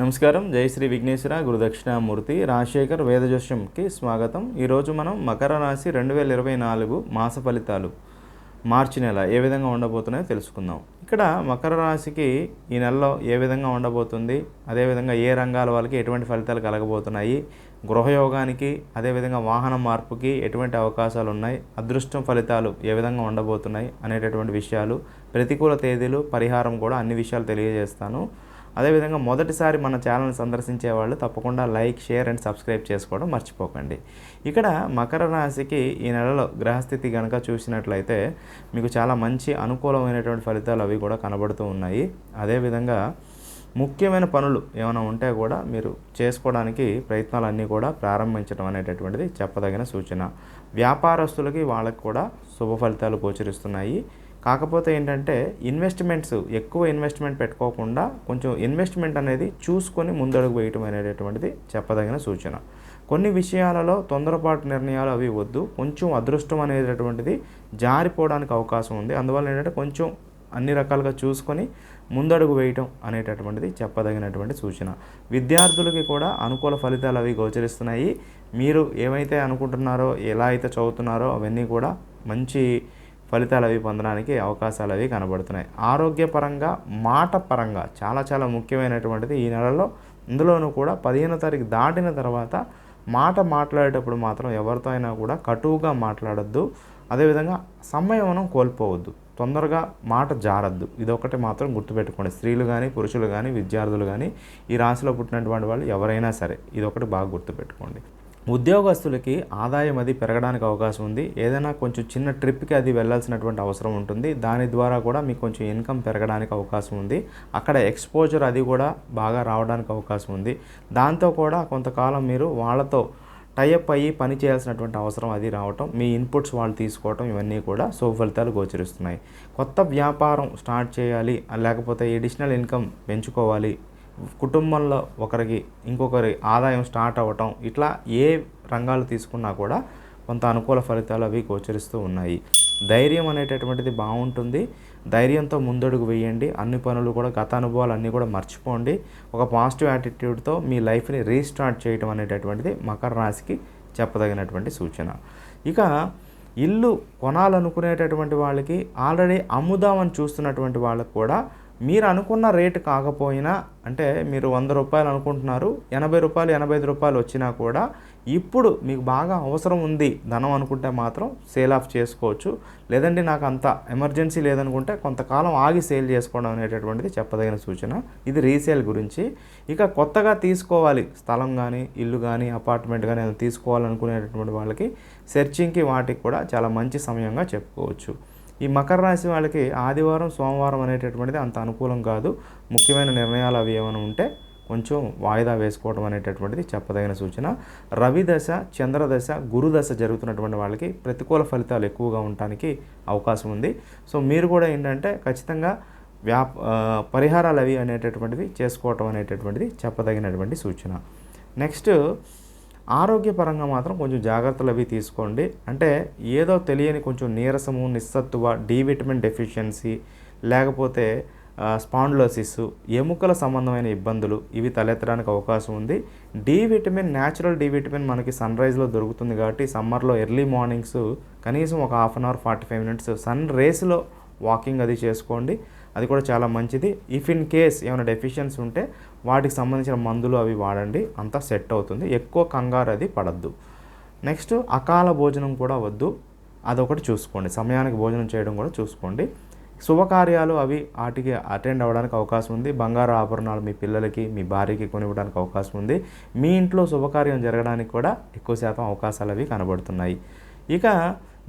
నమస్కారం. జై శ్రీ విఘ్నేశ్వర గురుదక్షిణామూర్తి రాజశేఖర్ వేదజోష్యంకి స్వాగతం. ఈరోజు మనం మకర రాశి రెండు వేల ఇరవై నాలుగు మాస ఫలితాలు మార్చి నెల ఏ విధంగా ఉండబోతున్నాయో తెలుసుకుందాం. ఇక్కడ మకర రాశికి ఈ నెలలో ఏ విధంగా ఉండబోతుంది అదేవిధంగా ఏ రంగాల వాళ్ళకి ఎటువంటి ఫలితాలు కలగబోతున్నాయి గృహయోగానికి అదేవిధంగా వాహన మార్పుకి ఎటువంటి అవకాశాలు ఉన్నాయి అదృష్టం ఫలితాలు ఏ విధంగా ఉండబోతున్నాయి అనేటటువంటి విషయాలు ప్రతికూల తేదీలు పరిహారం కూడా అన్ని విషయాలు తెలియజేస్తాను. అదేవిధంగా మొదటిసారి మన ఛానల్ సందర్శించే వాళ్ళు తప్పకుండా లైక్ షేర్ అండ్ సబ్స్క్రైబ్ చేసుకోవడం మర్చిపోకండి. ఇక్కడ మకర రాశికి ఈ నెలలో గ్రహస్థితి కనుక చూసినట్లయితే మీకు చాలా మంచి అనుకూలమైనటువంటి ఫలితాలు అవి కూడా కనబడుతూ ఉన్నాయి. అదేవిధంగా ముఖ్యమైన పనులు ఏమైనా ఉంటే కూడా మీరు చేసుకోవడానికి ప్రయత్నాలన్నీ కూడా ప్రారంభించడం అనేటటువంటిది చెప్పదగిన సూచన. వ్యాపారస్తులకి వాళ్ళకి కూడా శుభ ఫలితాలు గోచరిస్తున్నాయి. కాకపోతే ఏంటంటే ఇన్వెస్ట్మెంట్స్ ఎక్కువ ఇన్వెస్ట్మెంట్ పెట్టుకోకుండా కొంచెం ఇన్వెస్ట్మెంట్ అనేది చూసుకొని ముందడుగు వేయటం అనేటటువంటిది చెప్పదగిన సూచన. కొన్ని విషయాలలో తొందరపాటు నిర్ణయాలు అవి వద్దు. కొంచెం అదృష్టం అనేటటువంటిది జారిపోవడానికి అవకాశం ఉంది. అందువల్ల ఏంటంటే కొంచెం అన్ని రకాలుగా చూసుకొని ముందడుగు వేయటం అనేటటువంటిది చెప్పదగినటువంటి సూచన. విద్యార్థులకి కూడా అనుకూల ఫలితాలు అవి గోచరిస్తున్నాయి. మీరు ఏమైతే అనుకుంటున్నారో ఎలా అయితే చదువుతున్నారో అవన్నీ కూడా మంచి ఫలితాలు అవి పొందడానికి అవకాశాలు అవి కనబడుతున్నాయి. ఆరోగ్యపరంగా మాట పరంగా చాలా చాలా ముఖ్యమైనటువంటిది ఈ నెలలో. ఇందులోనూ కూడా పదిహేనో తారీఖు దాటిన తర్వాత మాట మాట్లాడేటప్పుడు మాత్రం ఎవరితో అయినా కూడా కటువుగా మాట్లాడొద్దు. అదేవిధంగా సంయమనం కోల్పోవద్దు. తొందరగా మాట జారద్దు. ఇదొకటి మాత్రం గుర్తుపెట్టుకోండి. స్త్రీలు కానీ పురుషులు కానీ విద్యార్థులు కానీ ఈ రాశిలో పుట్టినటువంటి వాళ్ళు ఎవరైనా సరే ఇదొకటి బాగా గుర్తుపెట్టుకోండి. ఉద్యోగస్తులకి ఆదాయం అది పెరగడానికి అవకాశం ఉంది. ఏదైనా కొంచెం చిన్న ట్రిప్కి అది వెళ్ళాల్సినటువంటి అవసరం ఉంటుంది. దాని ద్వారా కూడా మీకు కొంచెం ఇన్కమ్ పెరగడానికి అవకాశం ఉంది. అక్కడ ఎక్స్పోజర్ అది కూడా బాగా రావడానికి అవకాశం ఉంది. దాంతో కూడా కొంతకాలం మీరు వాళ్ళతో టైఅప్ అయ్యి పని చేయాల్సినటువంటి అవసరం అది రావటం మీ ఇన్పుట్స్ వాళ్ళు తీసుకోవటం ఇవన్నీ కూడా సుఫలితాలు గోచరిస్తున్నాయి. కొత్త వ్యాపారం స్టార్ట్ చేయాలి లేకపోతే ఎడిషనల్ ఇన్కమ్ పెంచుకోవాలి కుటుంబంలో ఒకరికి ఇంకొకరి ఆదాయం స్టార్ట్ అవ్వటం ఇట్లా ఏ రంగాలు తీసుకున్నా కూడా కొంత అనుకూల ఫలితాలు అవి గోచరిస్తూ ఉన్నాయి. ధైర్యం అనేటటువంటిది బాగుంటుంది. ధైర్యంతో ముందడుగు వేయండి. అన్ని పనులు కూడా గత అనుభవాలు అన్నీ కూడా మర్చిపోండి. ఒక పాజిటివ్ యాటిట్యూడ్తో మీ లైఫ్ని రీస్టార్ట్ చేయడం అనేటటువంటిది మకర రాశికి చెప్పదగినటువంటి సూచన. ఇక ఇల్లు కొనాలనుకునేటటువంటి వాళ్ళకి ఆల్రెడీ అమ్ముదామని చూస్తున్నటువంటి వాళ్ళకు కూడా మీరు అనుకున్న రేటు కాకపోయినా అంటే మీరు వంద రూపాయలు అనుకుంటున్నారు ఎనభై రూపాయలు ఎనభై ఐదు రూపాయలు వచ్చినా కూడా ఇప్పుడు మీకు బాగా అవసరం ఉంది ధనం అనుకుంటే మాత్రం సేల్ ఆఫ్ చేసుకోవచ్చు. లేదంటే నాకు అంత ఎమర్జెన్సీ లేదనుకుంటే కొంతకాలం ఆగి సేల్ చేసుకోవడం అనేటటువంటిది చెప్పదగిన సూచన. ఇది రీసేల్ గురించి. ఇక కొత్తగా తీసుకోవాలి. స్థలం కానీ ఇల్లు కానీ అపార్ట్మెంట్ కానీ ఏదైనా తీసుకోవాలనుకునేటటువంటి వాళ్ళకి సెర్చింగ్కి వాటికి కూడా చాలా మంచి సమయంగా చెప్పుకోవచ్చు. ఈ మకర రాశి వాళ్ళకి ఆదివారం సోమవారం అనేటటువంటిది అంత అనుకూలం కాదు. ముఖ్యమైన నిర్ణయాలు అవి ఏమైనా ఉంటే కొంచెం వాయిదా వేసుకోవడం అనేటటువంటిది చెప్పదగిన సూచన. రవి దశ చంద్రదశ గురుదశ జరుగుతున్నటువంటి వాళ్ళకి ప్రతికూల ఫలితాలు ఎక్కువగా ఉండటానికి అవకాశం ఉంది. సో మీరు కూడా ఏంటంటే ఖచ్చితంగా వ్యాప పరిహారాలు అవి అనేటటువంటివి చేసుకోవటం అనేటటువంటిది చెప్పదగినటువంటి సూచన. నెక్స్ట్ ఆరోగ్యపరంగా మాత్రం కొంచెం జాగ్రత్తలు అవి తీసుకోండి. అంటే ఏదో తెలియని కొంచెం నీరసము నిస్సత్తువ డి విటమిన్ డెఫిషియన్సీ లేకపోతే స్పాండ్లోసిస్ ఎముకల సంబంధమైన ఇబ్బందులు ఇవి తలెత్తడానికి అవకాశం ఉంది. D vitamin natural D vitamin మనకి సన్ రైజ్లో దొరుకుతుంది కాబట్టి సమ్మర్లో ఎర్లీ మార్నింగ్స్ కనీసం ఒక half an hour forty five minutes sun రేస్లో వాకింగ్ అది చేసుకోండి. అది కూడా చాలా మంచిది. ఇఫ్ ఇన్ కేస్ ఏమైనా డెఫిషియన్సీ ఉంటే వాటికి సంబంధించిన మందులు అవి వాడండి అంతా సెట్ అవుతుంది. ఎక్కువ కంగారు అది పడద్దు. నెక్స్ట్ అకాల భోజనం కూడా వద్దు. అదొకటి చూసుకోండి. సమయానికి భోజనం చేయడం కూడా చూసుకోండి. శుభకార్యాలు అవి వాటికి అటెండ్ అవ్వడానికి అవకాశం ఉంది. బంగారు ఆభరణాలు మీ పిల్లలకి మీ భార్యకి కొనివ్వడానికి అవకాశం ఉంది. మీ ఇంట్లో శుభకార్యం జరగడానికి కూడా ఎక్కువ శాతం అవకాశాలు అవి కనబడుతున్నాయి. ఇక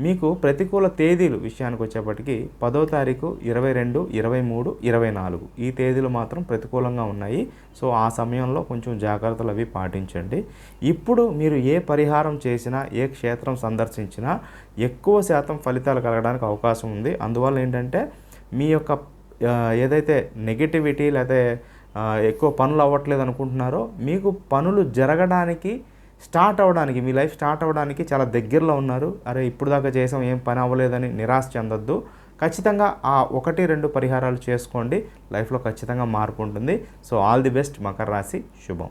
మీకు ప్రతికూల తేదీలు విషయానికి వచ్చేప్పటికి పదో తారీఖు ఇరవై రెండు ఇరవై మూడు ఇరవై నాలుగు. ఈ తేదీలు మాత్రం ప్రతికూలంగా ఉన్నాయి. సో ఆ సమయంలో కొంచెం జాగ్రత్తలు అవి పాటించండి. ఇప్పుడు మీరు ఏ పరిహారం చేసినా ఏ క్షేత్రం సందర్శించినా ఎక్కువ శాతం ఫలితాలు కలగడానికి అవకాశం ఉంది. అందువల్ల ఏంటంటే మీ యొక్క ఏదైతే నెగిటివిటీ లేదా ఎక్కువ పనులు అవ్వట్లేదు అనుకుంటున్నారో మీకు పనులు జరగడానికి స్టార్ట్ అవ్వడానికి మీ లైఫ్ స్టార్ట్ అవ్వడానికి చాలా దగ్గరలో ఉన్నారు. అరే ఇప్పుడు దాకా చేసాం ఏం పని అవ్వలేదని నిరాశ చెందొద్దు. ఖచ్చితంగా ఆ ఒకటి రెండు పరిహారాలు చేసుకోండి. లైఫ్లో ఖచ్చితంగా మార్పు ఉంటుంది. So all the best. Makar రాశి శుభం.